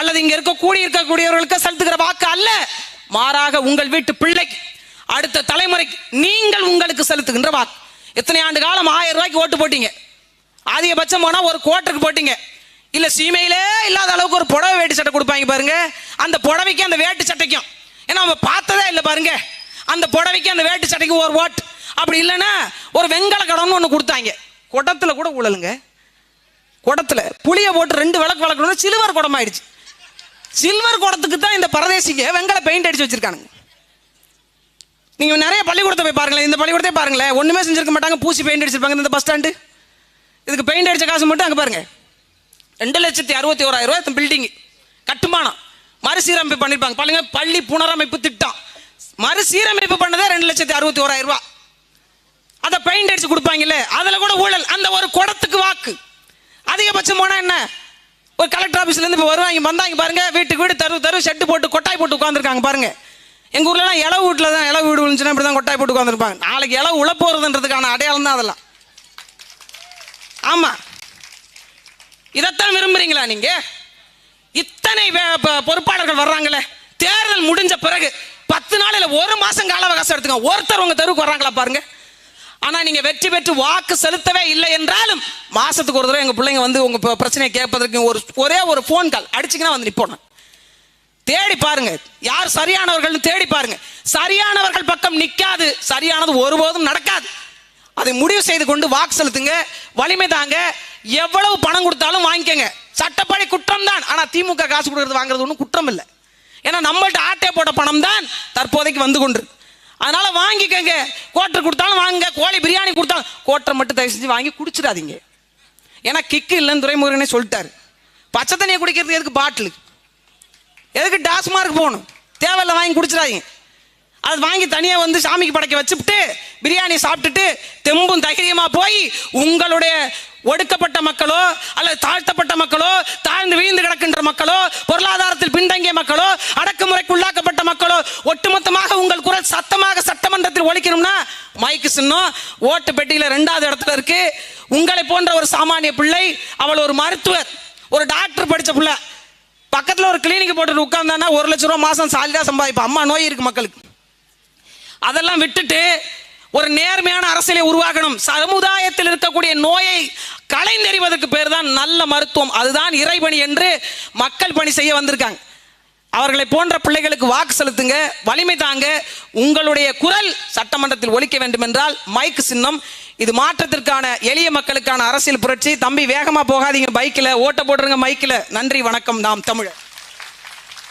அல்லது இங்க இருக்க கூடி இருக்கக்கூடியவர்களுக்கு செலுத்துகிற வாக்கு அல்ல. மாறாக உங்கள் வீட்டு பிள்ளைக்கு அடுத்த தலைமுறைக்கு நீங்கள் உங்களுக்கு செலுத்துகின்ற வாக்கு. எத்தனை ஆண்டு காலம் ஆயிரம் ரூபாய்க்கு ஓட்டு போட்டீங்க. அதிகபட்சம் போனா ஒரு கோட்டருக்கு போட்டீங்க. இல்ல சீமையிலே இல்லாத அளவுக்கு ஒரு புடவை வேட்டி சட்டை கொடுப்பாங்க பாருங்க. அந்த புடவைக்கு அந்த வேட்டு சட்டைக்கும். ஏன்னா நம்ம பார்த்ததே இல்லை பாருங்க. அந்த புடவைக்கு அந்த வேட்டு சட்டைக்கு ஒரு ஓட்டு அப்படி இல்லைன்னா ஒரு வெங்கல கடன்னு ஒன்று கொடுத்தாங்க. குடத்துல கூட ஊழலுங்க. குடத்துல புளிய போட்டு ரெண்டு விளக்கு வளர்க்கணும்னா சிலுவர் குடம் ஆயிடுச்சு சில்வர் குடத்துக்கு தான் இந்த பரதேசிக்கு வெங்கல பெயிண்ட் அடிச்சு வச்சிருக்கானுங்க. நீங்க நிறைய பள்ளிக்கூடத்தை போய் பாருங்களேன். இந்த பள்ளிக்கூடத்தை பாருங்களேன். ஒண்ணுமே செஞ்சிருக்க மாட்டாங்க. பூசி பெயிண்ட் அடிச்சிருப்பாங்க. இந்த பஸ் ஸ்டாண்டு இதுக்கு பெயிண்ட் அடிச்ச காசு மட்டும் அங்க பாருங்க. ரெண்டு லட்சத்தி அறுபத்தி ஓராயிரம் ரூபாய் பில்டிங் கட்டுமானம். மறுசீரமைப்பு பண்ணிருப்பாங்க. பாருங்க பள்ளி புனரமைப்பு திட்டம். மறுசீரமைப்பு பண்ணதே ரெண்டு லட்சத்தி அறுபத்தி ஓராயிரம் ரூபாய். அதை பெயிண்ட் அடிச்சு கொடுப்பாங்கல்ல. அதுல கூட ஊழல். அந்த ஒரு குடத்துக்கு வாக்கு. அதிகபட்சம் போனா என்ன? ஒரு கலெக்டர் ஆபீஸ்ல இருந்து இப்போ வருவாங்க வந்தாங்க பாருங்க வீட்டுக்கு வீடு தரு தரு ஷெட்டு போட்டு கொட்டாய் போட்டு உட்காந்துருக்காங்க பாருங்க. எங்க ஊர்லலாம் இளவு வீட்டில் தான் இளவு வீடு விழுந்துச்சுன்னா இப்படி தான் கொட்டாய் போட்டு உட்காந்துருப்பாங்க நாளைக்கு இளவு உழ அடையாளம் தான் அதெல்லாம். ஆமா. இதைத்தான் விரும்புறீங்களா நீங்க? இத்தனை வே- பொறுப்பாளர்கள் வர்றாங்களே. தேர்தல் முடிஞ்ச பிறகு பத்து நாள் ஒரு மாசம் கால அவகாசம் எடுத்துக்கோங்க. ஒருத்தர் உங்க தெருவுக்கு வர்றாங்களா பாருங்க. ஆனா நீங்க வெற்றி பெற்று வாக்கு செலுத்தவே இல்லை என்றாலும் மாசத்துக்கு ஒரு தடவை எங்க பிள்ளைங்க வந்து உங்க பிரச்சனையை கேட்பதற்கு ஒரு ஒரே ஒரு ஃபோன் கால் அடிச்சிங்கன்னா வந்து நிப்போம் தேடி பாருங்க. யார் சரியானவர்கள்னு தேடி பாருங்க. சரியானவர்கள் பக்கம் நிக்காது. சரியானது ஒருபோதும் நடக்காது. அதை முடிவு செய்து கொண்டு வாக்கு செலுத்துங்க. வலிமை தாங்க. எவ்வளவு பணம் கொடுத்தாலும் வாங்கிக்கங்க. சட்டப்படி குற்றம் தான் ஆனா திமுக காசு கொடுக்கறது வாங்குறது ஒன்றும் குற்றம் இல்லை. ஏன்னா நம்மள்ட்ட ஆட்டே போட்ட பணம் தான் தற்போதைக்கு வந்து கொண்டு அதனால வாங்கிக்கங்க. கோட்டர் கொடுத்தாலும் வாங்குங்க. கோழி பிரியாணி கொடுத்தாலும் கோட்டரை மட்டும் தயவு செஞ்சு வாங்கி குடிச்சிடாதீங்க. ஏன்னா கிக்கு இல்லைன்னு துறைமுருகனே சொல்லிட்டாரு. பச்சை தண்ணியை குடிக்கிறதுக்கு எதுக்கு பாட்டில் எதுக்கு டாஸ்மார்க் போகணும்? தேவையில்ல வாங்கி குடிச்சிடாதீங்க. அது வாங்கி தனியாக வந்து சாமிக்கு படைக்க வச்சுட்டு பிரியாணி சாப்பிட்டுட்டு தெம்பும் தைரியமாக போய் உங்களுடைய ஒடுக்கப்பட்ட மக்களோ அல்லது தாழ்த்தப்பட்ட மக்களோ தாழ்ந்து வீழ்ந்து கிடக்கின்ற மக்களோ பொருளாதாரத்தில் பின்தங்கிய மக்களோ அடக்குமுறைக்கு உள்ளாக்கப்பட்ட மக்களோ ஒட்டுமொத்தமாக குரல் சத்தமாக சட்டமன்றத்தில் ஒழிக்கணும்னா மைக்கு சின்னம். ஓட்டு பெட்டியில் ரெண்டாவது இடத்துல இருக்கு. உங்களை போன்ற ஒரு சாமானிய பிள்ளை அவள் ஒரு மருத்துவர் ஒரு டாக்டர் படித்த பிள்ளை பக்கத்தில் ஒரு கிளினிக் போட்டுட்டு உட்கார்ந்தானா ஒரு லட்ச ரூபா மாதம் சாலிடா சம்பாதிப்பா. அம்மா நோய் இருக்கு மக்களுக்கு. அதெல்லாம் விட்டுட்டு ஒரு நேர்மையான அரசியலை உருவாக்கணும். சமுதாயத்தில் இருக்கக்கூடிய நோயை களைந்தெறிவதற்கு பேர் தான் நல்ல மருத்துவம். அதுதான் இறைபணி என்று மக்கள் பணி செய்ய வந்திருக்காங்க. அவர்களை போன்ற பிள்ளைகளுக்கு வாக்கு செலுத்துங்க வலிமை தாங்க. உங்களுடைய குரல் சட்டமன்றத்தில் ஒழிக்க வேண்டும் என்றால் மைக் சின்னம். இது மாற்றத்திற்கான எளிய மக்களுக்கான அரசியல் புரட்சி. தம்பி வேகமா போகாதீங்க பைக்கில் ஓட்ட போட்டுருங்க மைக்கில் நன்றி வணக்கம். நாம் தமிழர்.